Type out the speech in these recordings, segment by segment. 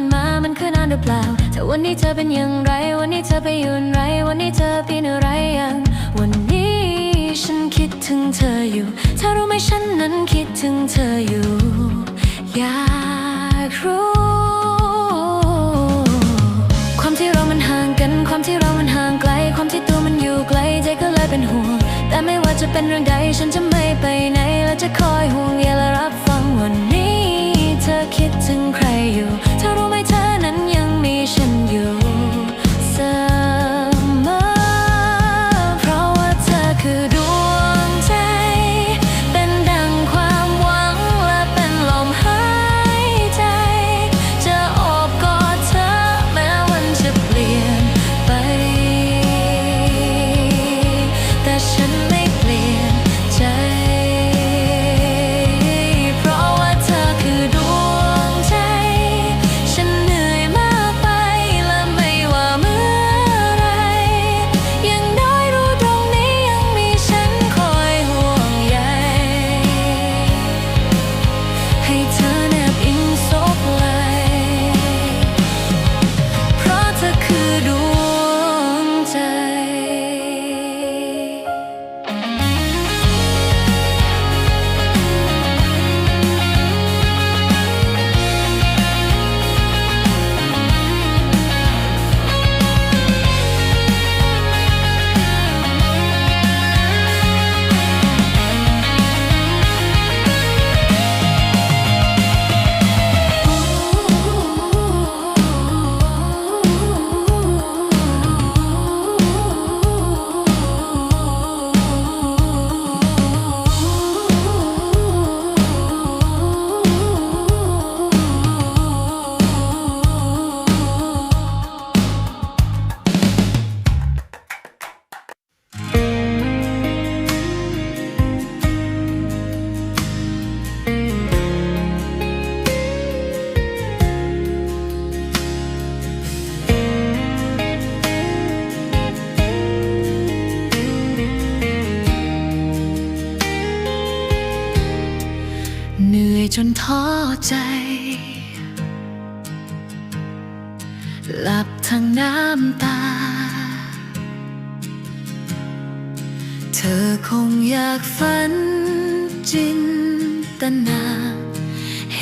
านมามันคือนานหรือเปล่าแต่วันนี้เธอเป็นอย่างไร วันนี้เธอไปอยู่ไหนวันนี้เธอเป็นอะไรยังวันนี้ฉันคิดถึงเธออยู่เธอรู้ไหมฉันนั้นคิดถึงเธออยู่ อยากรู้ ความที่เรามันห่างกัน ความที่เรามันห่างไกล ความที่ตัวมันอยู่ไกลใจก็เลยเป็นห่วง แต่ไม่ว่าจะเป็นเรื่องใดฉันจะไม่ไปไหนและจะคอยห่วงใยและรับฟังวันนี้ เธอคิดถึงใครอยู่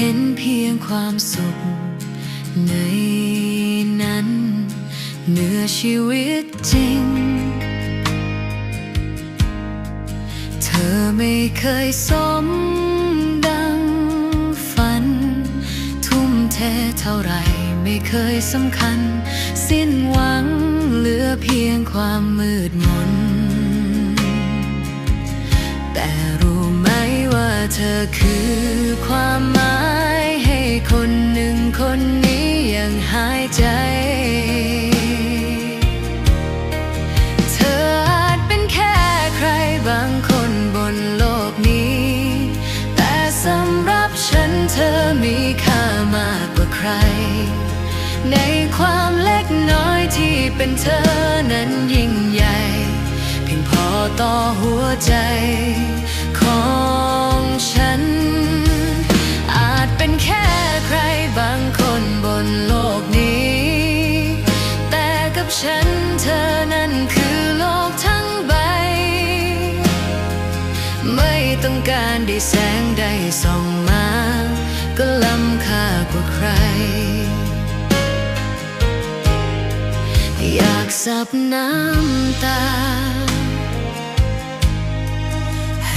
เห็นเพียงความสุขในนั้น เหนือชีวิตจริง เธอไม่เคยสมดังฝัน ทุ่มเทเท่าไรไม่เคยสำคัญ สิ้นหวังเหลือเพียงความมืดมน เธอคือความหมายให้คนหนึ่งคนนี้ยังหายใจ เธออาจเป็นแค่ใครบางคนบนโลกนี้ แต่สำหรับฉันเธอมีค่ามากกว่าใคร ในความเล็กน้อยที่เป็นเธอนั้นยิ่งใหญ่ เพียงพอต่อหัวใจของ ฉัน อาจเป็นแค่ใครบางคนบนโลกนี้ แต่กับฉันเธอนั้นคือโลกทั้งใบ ไม่ต้องการได้แสงใดส่องมา ก็ล้ำค่ากว่าใคร อยากสับน้ำตา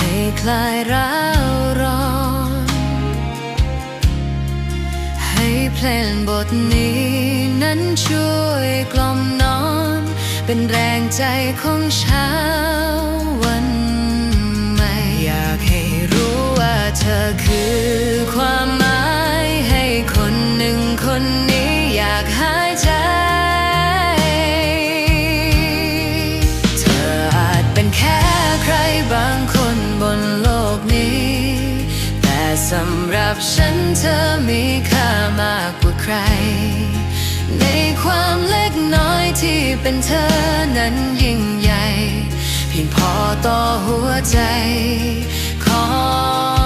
ให้คลายร้าวร้อน ให้เพลงบทนี้นั้นช่วยกล่อมนอน เป็นแรงใจของเช้า ฉันเธอมีค่ามากกว่าใคร ในความเล็กน้อยที่เป็นเธอนั้นยิ่งใหญ่ เพียงพอต่อหัวใจขอ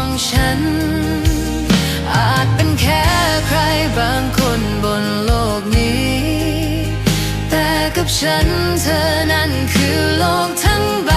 งฉัน อาจเป็นแค่ใครบางคนบนโลกนี้ แต่กับฉันเธอนั้นคือโลกทั้งใบ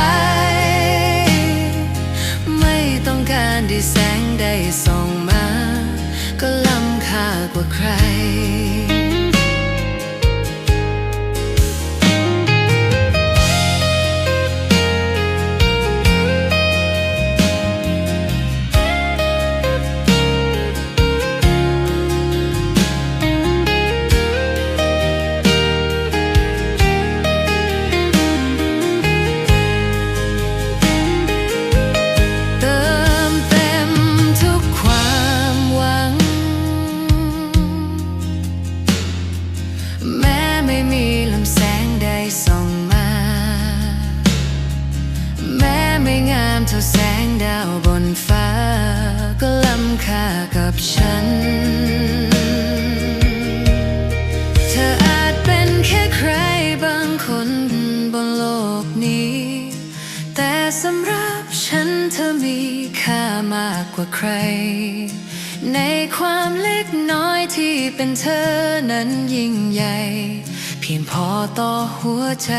หัวใจ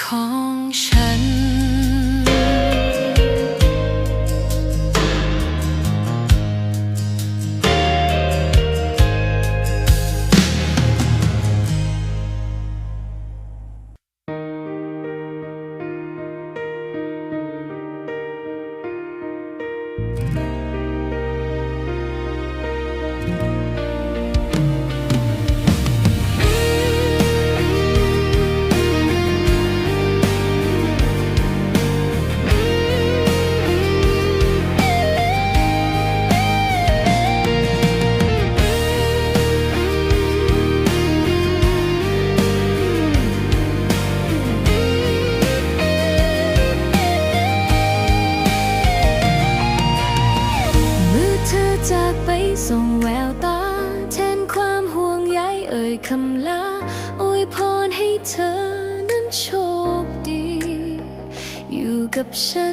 ของ reflection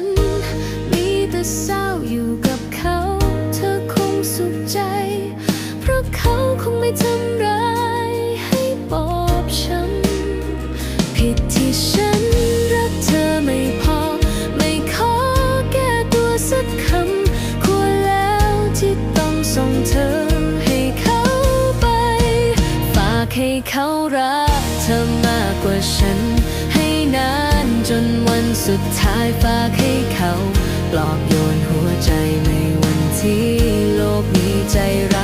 สุดท้ายฝากให้เขา ปลอบโยนหัวใจในวันที่โลกมีใจรัก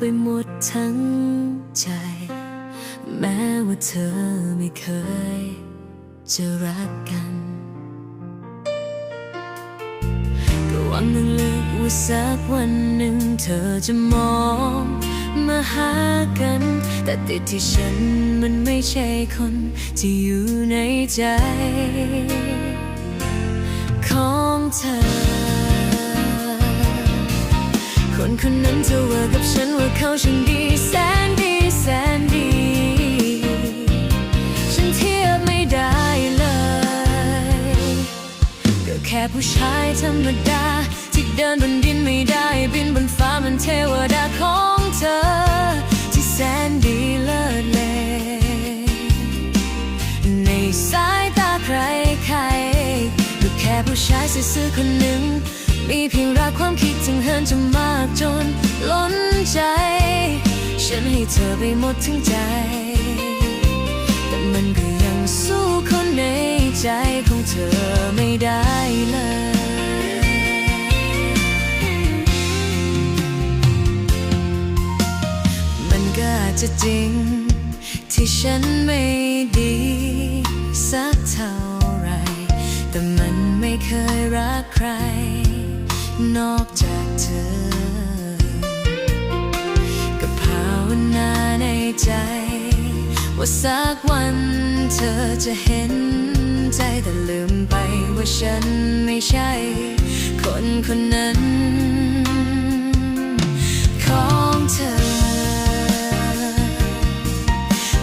ไปหมดทั้งใจ แม้ว่าเธอไม่เคยจะรักกันก็หวังลึกๆว่าสักวันหนึ่งเธอจะมองมาหากัน แต่ติดที่ฉันมันไม่ใช่คนที่อยู่ในใจ ของเธอ คนคนนั้นเธอว่ากับฉันว่าเขาช่างดีแสนดีแสนดี ฉันเทียบไม่ได้เลยก็แค่ผู้ชายธรรมดา ที่เดินบนดินไม่ได้บินบนฟ้ามันเทวดาของเธอ ที่แสนดีเลิศเลในสายตาใครใครก็แค่ผู้ชายซื่อๆคนหนึ่ง มีเพียงรักความคิดถึงเหินจะมากจนล้นใจ ฉันให้เธอไปหมดทั้งใจ แต่มันก็ยังสู้คนในใจของเธอไม่ได้เลยมันก็อาจจะจริง ที่ฉันไม่ดีสักเท่าไร แต่มันไม่เคยรักใคร นอกจากเธอ ก็ภาวนาในใจ ว่าสักวันเธอจะเห็นใจแต่ลืมไปว่าฉันไม่ใช่ คนคนนั้นของเธอ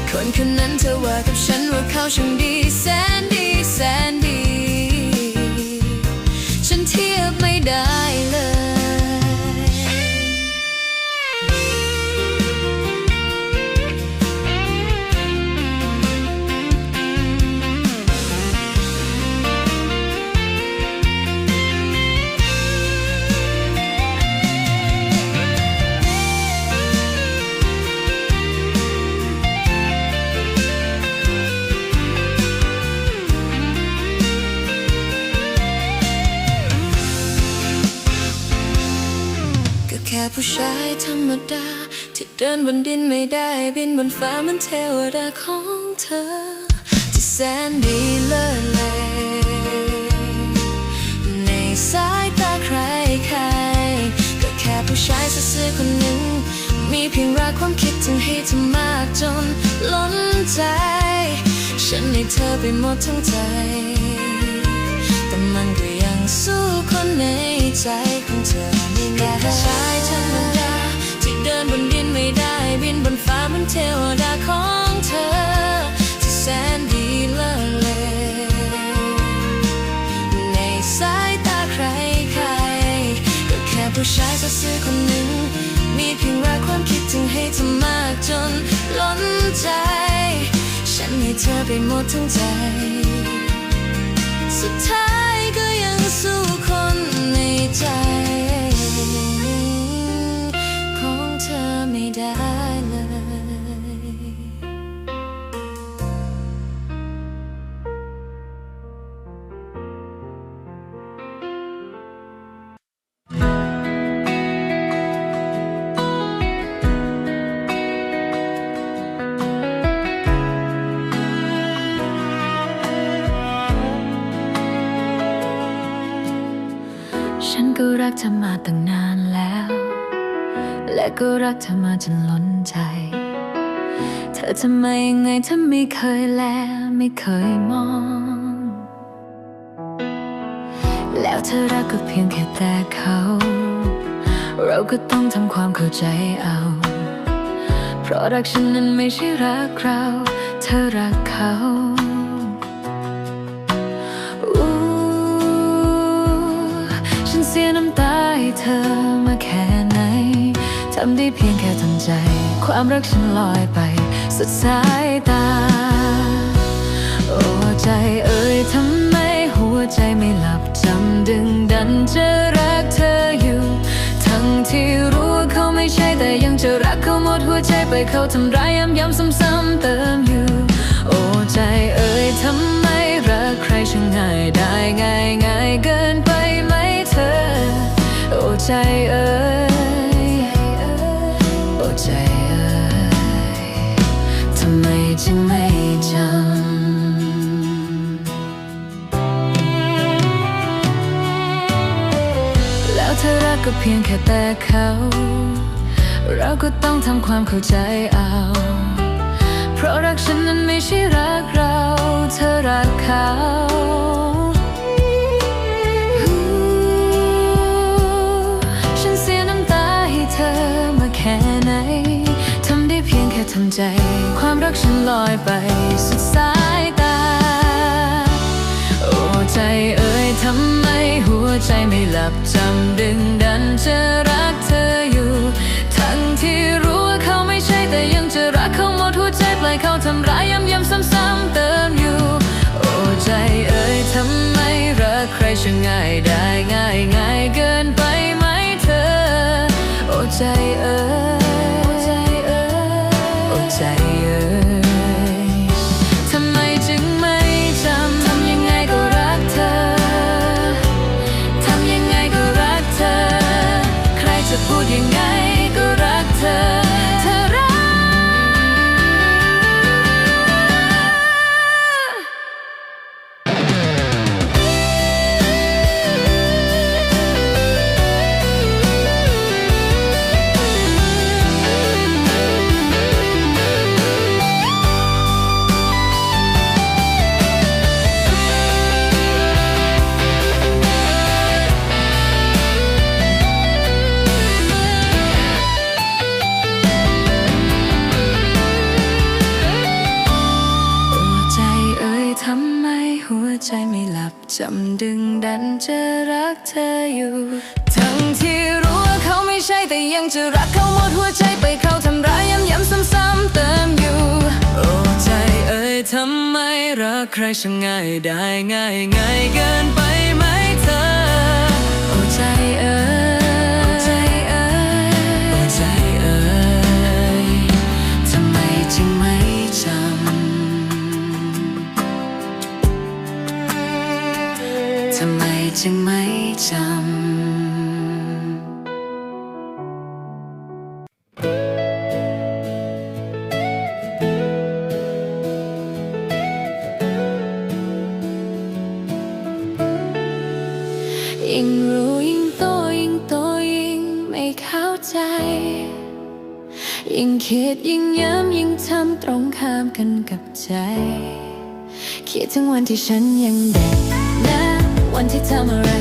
คนคนนั้นเธอว่ากับฉันว่าเขาช่างดีแสนดีแสนดีฉัน ได้เลย ชายธรรมดา ที่เดินบนดินไม่ได้ บินบนฟ้ามันเทวดาของเธอ ที่แสนดีเลิศเลในสายตาใครใครก็แค่ผู้ชายซื่อคนหนึ่ง มีเพียงรักความคิดถึงให้เธอมากจนล้นใจ ฉันให้เธอไปหมดทั้งใจ สู้คนในใจของเธอไม่ได้แค่ชายธรรมดาที่เดินบนดินไม่ได้บินบนฟ้ามันเทวดาของเธอ ที่แสนดีเลิศเลในสายตาใครใครก็แค่ผู้ชายซื่อคนหนึ่ง มีเพียงรักความคิดถึงให้เธอมากจนล้นใจ ฉันให้เธอไปหมดทั้งใจ สุดท้าย สู้คนในใจ รักเธอมาตั้งนานแล้ว และก็รักเธอมาจนล้นใจ เธอทำไมยังไงเธอไม่เคยแลไม่เคยมอง แล้วเธอรักก็เพียงแค่แต่เขา เราก็ต้องทำความเข้าใจเอา เพราะรักฉันนั้นไม่ใช่รักเรา เธอรักเขา สียน้ำตาให้เธอมาแค่ไหน ทำได้เพียงแค่ทำใจ ความรักฉันลอยไป สุดสายตา โอ้ใจเอ่ยทำไมหัวใจไม่หลับจำดึงดันจะรักเธออยู่ ทั้งที่รู้ว่าเขาไม่ใช่แต่ยังจะรักเขาหมดหัวใจไปเขาทำร้ายย้ำย้ำซ้ำๆเติมอยู่ โอ้ใจเอ่ยทำไมรักใครช่างง่ายได้ง่ายง่ายเกินไป อ้ใจเอ่ยโอ้ใจเอ่ยทำไมจึงไม่จำแล้วเธอรักก็เพียงแค่แต่เขา เราก็ต้องทำความเข้าใจเอา เพราะรักฉันนั้นไม่ใช่รักเรา เธอรักเขา ใจ ความรักฉันลอยไปสุดสายตา โอ้ใจเอ่ยทำไมหัวใจไม่หลับจำดึงดันจะรักเธออยู่ ทั้งที่รู้ว่าเขาไม่ใช่แต่ยังจะรักเขาหมดหัวใจปล่อยเขาทำร้ายย้ำย้ำซ้ำๆเติมอยู่ โอ้ใจเอ่ยทำไมรักใครช่างง่ายได้ กเธออยู่ ทั้งที่รู้ว่าเขาไม่ใช่แต่ยังจะรักเขาหมดหัวใจไปเขาทำร้ายย้ำย้ำซ้ำๆเติมอยู่ โอ้ใจเอ่ยทำไมรักใครช่างง่ายได้ง่ายง่ายเกินไปไหมเธอ โอ้ใจเอ่ยใจเอ่ยโอ้ใจเอ่ยทำไมจึงไม่จำทำไม จึงไม่จำยิ่งรู้ยิ่งโตยิ่งโตยิ่งไม่เข้าใจ ยิ่งคิดยิ่งย้ำยิ่งทำตรงข้ามกันกับใจ คิดถึงวันที่ฉันยังเด็ก น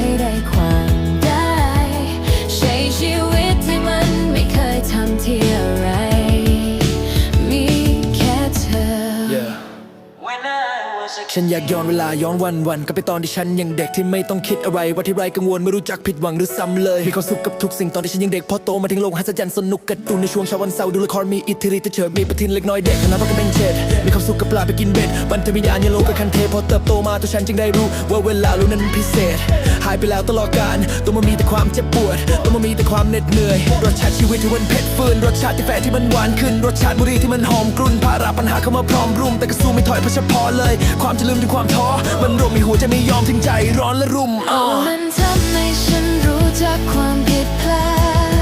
ฉันอยากย้อนเวลาย้อนวันวันกลับไปตอนที่ฉันยังเด็กที่ไม่ต้องคิดอะไรว่าที่ไรกังวลไม่รู้จักผิดหวังหรือซ้ำเลย มีความสุขกับทุกสิ่งตอนที่ฉันยังเด็กพอโตมาถึงโลกหัศจรรย์สนุกการ์ตูนในช่วงเช้าวันเสาร์ดูละครมีอิทธิฤทธิ์เฉิดมีปะทินเล็กน้อยเด็กนะเพราะก็เป็นเฉดมีความสุขกับปลาไปกินเบ็ดบันเทิงวิญญาณยังโลกกับคันเทพอเติบโตมาตัวฉันจึงได้รู้ว่าเวลารู้นั้นพิเศษ หายไปแล้วตลอดกาลตัวมันมีแต่ความเจ็บปวดตัวมันมีแต่ความเหน็ดเหนื่อยรสชาติชีวิตที่มันเผ็ดฟืนรสชาติที่แฝงที่มันหวานขึ้นรสชาติบุหรี่ที่มันหอมกรุ่นภาระปัญหาเข้ามาพร้อมรุมแต่ก็สู้ไม่ถอยเพราะเฉพาะเลยความจะลืมถึงความท้อ มันรวมมีหัวใจไม่ยอมทิ้งใจร้อนและรุมอ้อมันทำให้ฉันรู้จักความผิดพลา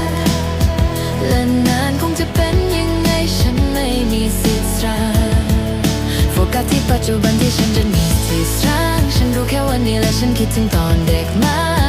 ดและนานคงจะเป็นยังไงฉันไม่มีสิทธิ์สร้างโฟกัสที่ปัจจุบันที่ฉันจะมีสิทธิ์สร้าง ฉันรู้แค่วันนี้และฉันคิดถึงตอนเด็กมาก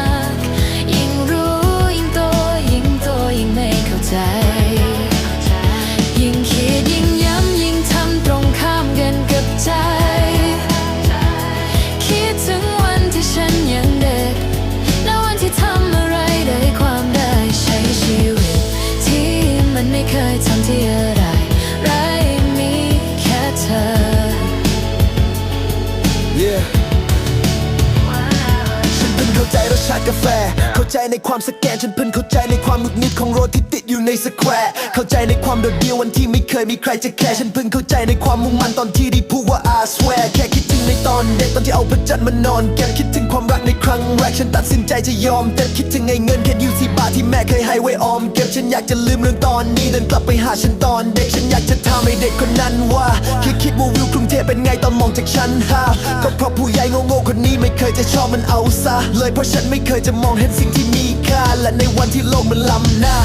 กาแฟ เข้าใจในความสแกนฉันเพิ่งเข้าใจในความหงุดหงิดของรถที่ติด อยู่ในสแควร์เข้าใจในความโดดเดี่ยววันที่ไม่เคยมีใครจะแคร์ฉันเพิ่งเข้าใจในความมุ่งมั่นตอนที่ได้พูดว่า I swear แค่คิดถึงในตอนเด็กตอนที่เอาพระจันทร์มานอนเก็บคิดถึงความรักในครั้งแรกฉันตัดสินใจจะยอมแต่คิดถึงไอ้เงินแค่ยี่สิบาทที่แม่เคยให้ไว้ออมเก็บฉันอยากจะลืมเรื่องตอนนี้เดินกลับไปหาฉันตอนเด็กฉันอยากจะทำให้เด็กคนนั้นว่าแค่คิดว่าวิวกรุงเทพเป็นไงตอนมองจากชั้นห้าก็เพราะผู้ใหญ่โง่ๆคนนี้ไม่เคยจะชอบมันเอาซะเลยเพราะฉันไม่เคยจะมองเห็นสิ่งที่มีค่าและในวันที่โลกมันล้ำหน้า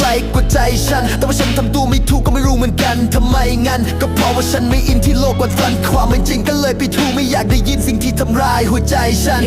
ไกลกว่าใจฉัน แต่ว่าฉันทำตัวไม่ถูกก็ไม่รู้เหมือนกันทำไมงั้น ก็เพราะว่าฉันไม่อินที่โลกกว่าฝันความเป็นจริงก็เลยไปทูไม่อยากได้ยินสิ่งที่ทำร้ายหัวใจฉัน